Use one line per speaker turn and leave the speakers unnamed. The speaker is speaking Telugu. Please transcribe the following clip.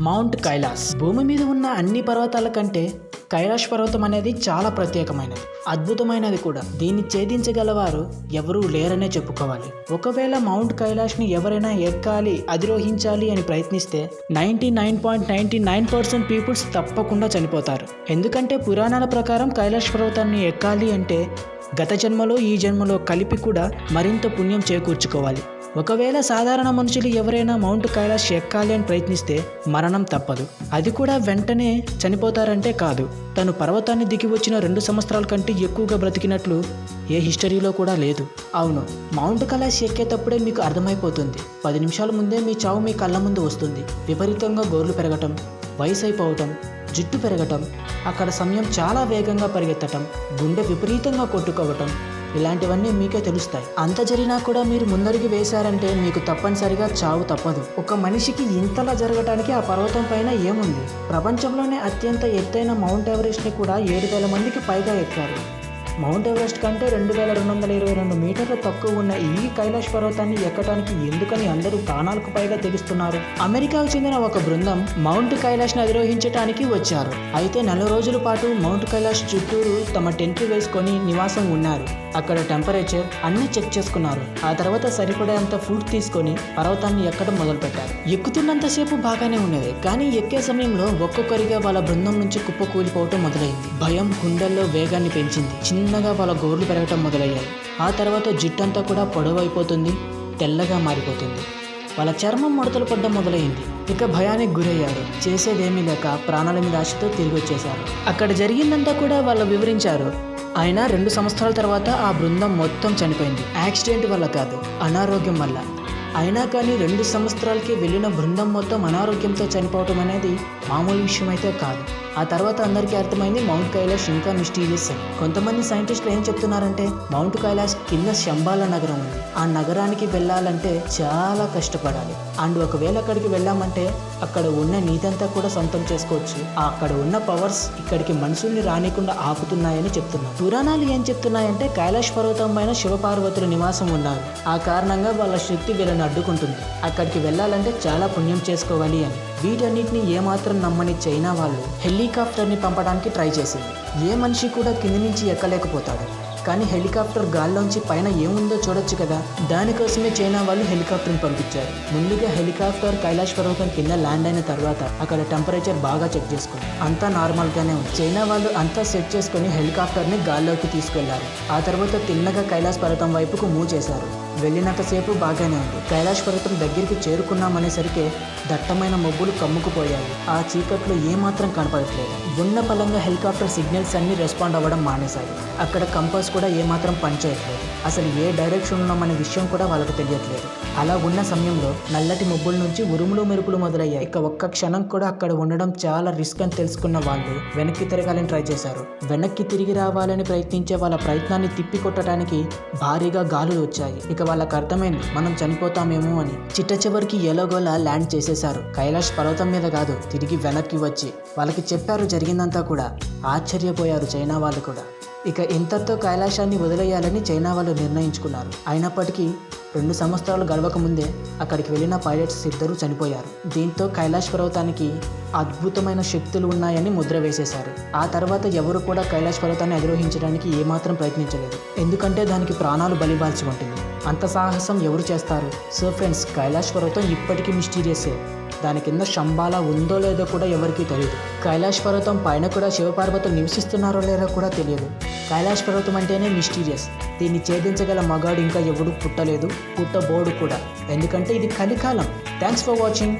మౌంట్ కైలాస్ భూమి మీద ఉన్న అన్ని పర్వతాల కంటే కైలాష్ పర్వతం అనేది చాలా ప్రత్యేకమైనది. అద్భుతమైనది కూడా. దీన్ని ఛేదించగలవారు ఎవరూ లేరనే చెప్పుకోవాలి. ఒకవేళ మౌంట్ కైలాష్ని ఎవరైనా ఎక్కాలి అధిరోహించాలి అని ప్రయత్నిస్తే ninety nine point ninety nine percent peoples తప్పకుండా చనిపోతారు. ఎందుకంటే పురాణాల ప్రకారం కైలాష్ పర్వతాన్ని ఎక్కాలి అంటే గత జన్మలో ఈ జన్మలో కలిపి కూడా మరింత పుణ్యం చేకూర్చుకోవాలి. ఒకవేళ సాధారణ మనుషులు ఎవరైనా మౌంట్ కైలాష్ ఎక్కాలి అని ప్రయత్నిస్తే మరణం తప్పదు. అది కూడా వెంటనే చనిపోతారంటే కాదు. తను పర్వతాన్ని దిగి వచ్చిన రెండు సంవత్సరాల కంటే ఎక్కువగా బ్రతికినట్లు ఏ హిస్టరీలో కూడా లేదు. అవును మౌంట్ కైలాష్ ఎక్కేటప్పుడే మీకు అర్థమైపోతుంది. పది నిమిషాల ముందే మీ చావు మీ కళ్ళ ముందు వస్తుంది. విపరీతంగా గోర్లు పెరగటం వయసు అయిపోవటం జుట్టు పెరగటం అక్కడ సమయం చాలా వేగంగా పరిగెత్తటం గుండె విపరీతంగా కొట్టుకోవటం ఇలాంటివన్నీ మీకే తెలుస్తాయి. అంత జరిగినా కూడా మీరు ముందరికి వేశారంటే మీకు తప్పనిసరిగా చావు తప్పదు. ఒక మనిషికి ఇంతలా జరగటానికి ఆ పర్వతం పైన ఏముంది? ప్రపంచంలోనే అత్యంత ఎత్తైన మౌంట్ ఎవరెస్ట్ని కూడా ఏడు వేల మందికి పైగా ఎక్కారు. మౌంట్ ఎవరెస్ట్ కంటే రెండు వేల రెండు వందల ఇరవై రెండు మీటర్లు తక్కువ ఉన్న ఈ కైలాష్ పర్వతాన్ని ఎక్కడానికి ఎందుకని అందరూ ప్రాణాలకు పైగా తెగిస్తున్నారు. అమెరికాకు చెందిన ఒక బృందం మౌంట్ కైలాష్ని అధిరోహించడానికి వచ్చారు. అయితే నెల రోజుల పాటు మౌంట్ కైలాష్ చుట్టూరు తమ టెంట్లు వేసుకొని నివాసం ఉన్నారు. అక్కడ టెంపరేచర్ అన్ని చెక్ చేసుకున్నారు. ఆ తర్వాత సరిపడేంత ఫుడ్ తీసుకొని పర్వతాన్ని ఎక్కడం మొదలుపెట్టారు. ఎక్కుతున్నంతసేపు బాగానే ఉన్నది కానీ ఎక్కే సమయంలో ఒక్కొక్కరిగా వాళ్ళ బృందం నుంచి కుప్పకూలిపోవటం మొదలైంది. భయం గుండెల్లో వేగాన్ని పెంచింది. చిన్నగా వాళ్ళ గోర్లు పెరగటం మొదలయ్యాయి. ఆ తర్వాత జుట్టంతా కూడా పొడవైపోతుంది తెల్లగా మారిపోతుంది. వాళ్ళ చర్మం ముడతలు పడ్డం మొదలైంది. ఇక భయానికి గురయ్యారు. చేసేదేమీ లేక ప్రాణాల మీద ఆశతో తిరిగి వచ్చేశారు అక్కడ జరిగిందంతా కూడా వాళ్ళు వివరించారు. అయినా రెండు సంవత్సరాల తర్వాత ఆ బృందం మొత్తం చనిపోయింది. యాక్సిడెంట్ వల్ల కాదు అనారోగ్యం వల్ల. అయినా కానీ రెండు సంవత్సరాలకి వెళ్ళిన బృందం మొత్తం అనారోగ్యంతో చనిపోవటం అనేది మామూలు విషయం అయితే కాదు. ఆ తర్వాత అందరికీ అర్థమైంది మౌంట్ కైలాష్ ఇంకా మిస్టీరియస్ అని. కొంతమంది సైంటిస్టులు ఏం చెప్తున్నారంటే మౌంట్ కైలాష్ కింద శంబాల నగరం ఉంది. ఆ నగరానికి వెళ్ళాలంటే చాలా కష్టపడాలి. అండ్ ఒకవేళ అక్కడికి వెళ్ళామంటే అక్కడ ఉన్న నీతంతా కూడా సొంతం చేసుకోవచ్చు. అక్కడ ఉన్న పవర్స్ ఇక్కడికి మనుషుల్ని రానికుండా ఆపుతున్నాయని చెప్తున్నారు. పురాణాలు ఏం చెప్తున్నాయంటే కైలాష్ పర్వతం పైన శివపార్వతుల నివాసం ఉన్నారు ఆ కారణంగా వాళ్ళ శక్తి వీళ్ళని అడ్డుకుంటుంది. అక్కడికి వెళ్ళాలంటే చాలా పుణ్యం చేసుకోవాలి అని. వీటన్నిటిని ఏమాత్రం నమ్మని చైనా వాళ్ళు హెలికాప్టర్ని పంపడానికి ట్రై చేసింది. ఏ మనిషి కూడా కింది నుంచి ఎక్కలేకపోతాడు. కానీ హెలికాప్టర్ గాల్లోంచి పైన ఏముందో చూడొచ్చు కదా. దానికోసమే చైనా వాళ్ళు హెలికాప్టర్ని పంపించారు. ముందుగా హెలికాప్టర్ కైలాష్ పర్వతం కింద ల్యాండ్ అయిన తర్వాత అక్కడ టెంపరేచర్ బాగా చెక్ చేసుకుంది. అంతా నార్మల్గానే ఉంది. చైనా వాళ్ళు అంతా సెట్ చేసుకుని హెలికాప్టర్ని గాల్లోకి తీసుకెళ్ళారు. ఆ తర్వాత తిన్నగా కైలాస్ పర్వతం వైపుకు మూవ్ చేశారు. వెళ్ళినంతసేపు బాగానే ఉంది. కైలాష్ పర్వతం దగ్గరికి చేరుకున్నామనేసరికి దట్టమైన మబ్బులు కమ్ముకుపోయాయి. ఆ చీకట్లో ఏమాత్రం కనపడట్లేదు. ఉన్న పలంగా హెలికాప్టర్ సిగ్నల్స్ అన్ని రెస్పాండ్ అవ్వడం మానేశాయి అక్కడ కంపాస్ కూడా ఏమాత్రం పనిచేయట్లేదు. అసలు ఏ డైరెక్షన్ ఉన్నామనే విషయం కూడా వాళ్ళకు తెలియట్లేదు. అలా ఉన్న సమయంలో నల్లటి మబ్బుల నుంచి ఉరుములు మెరుపులు మొదలయ్యాయి. ఇక ఒక్క క్షణం కూడా అక్కడ ఉండడం చాలా రిస్క్ అని తెలుసుకున్న వాళ్ళు వెనక్కి తిరగాలని ట్రై చేశారు. వెనక్కి తిరిగి రావాలని ప్రయత్నించే వాళ్ళ ప్రయత్నాన్ని తిప్పి కొట్టడానికి భారీగా గాలులు వచ్చాయి. ఇక వాళ్ళకి అర్థమైంది. మనం చనిపోతామేమో అని. చిట్ట చివరికి ఎలాగోలా ల్యాండ్ చేసేశారు. కైలాష్ పర్వతం మీద కాదు తిరిగి వెనక్కి వచ్చి. వాళ్ళకి చెప్పారు జరిగిందంతా కూడా. ఆశ్చర్యపోయారు చైనా వాళ్ళు కూడా. ఇక ఇంతతో కైలాసాన్ని వదిలేయాలని చైనా వాళ్ళు నిర్ణయించుకున్నారు. అయినప్పటికీ రెండు సంవత్సరాలు గడవక ముందే అక్కడికి వెళ్ళిన పైలట్స్ ఇద్దరూ చనిపోయారు. దీంతో కైలాష్ పర్వతానికి అద్భుతమైన శక్తులు ఉన్నాయని ముద్ర వేసేశారు. ఆ తర్వాత ఎవరు కూడా కైలాష్ పర్వతాన్ని అధిరోహించడానికి ఏమాత్రం ప్రయత్నించలేదు. ఎందుకంటే దానికి ప్రాణాలు బలిబాల్చి ఉంటుంది. అంత సాహసం ఎవరు చేస్తారు? సో ఫ్రెండ్స్ కైలాష్ పర్వతం ఇప్పటికీ మిస్టీరియసే దాని కింద శంబాల ఉందో లేదో కూడా ఎవరికీ తెలియదు కైలాష్ పర్వతం పైన కూడా శివపార్వతులు నివసిస్తున్నారో లేదో కూడా తెలియదు. కైలాష్ పర్వతం అంటేనే మిస్టీరియస్. దీన్ని ఛేదించగల మగాడు ఇంకా ఎవడు పుట్టలేదు. పుట్టబోడు కూడా. ఎందుకంటే ఇది కలికాలం థ్యాంక్స్ ఫర్ వాచింగ్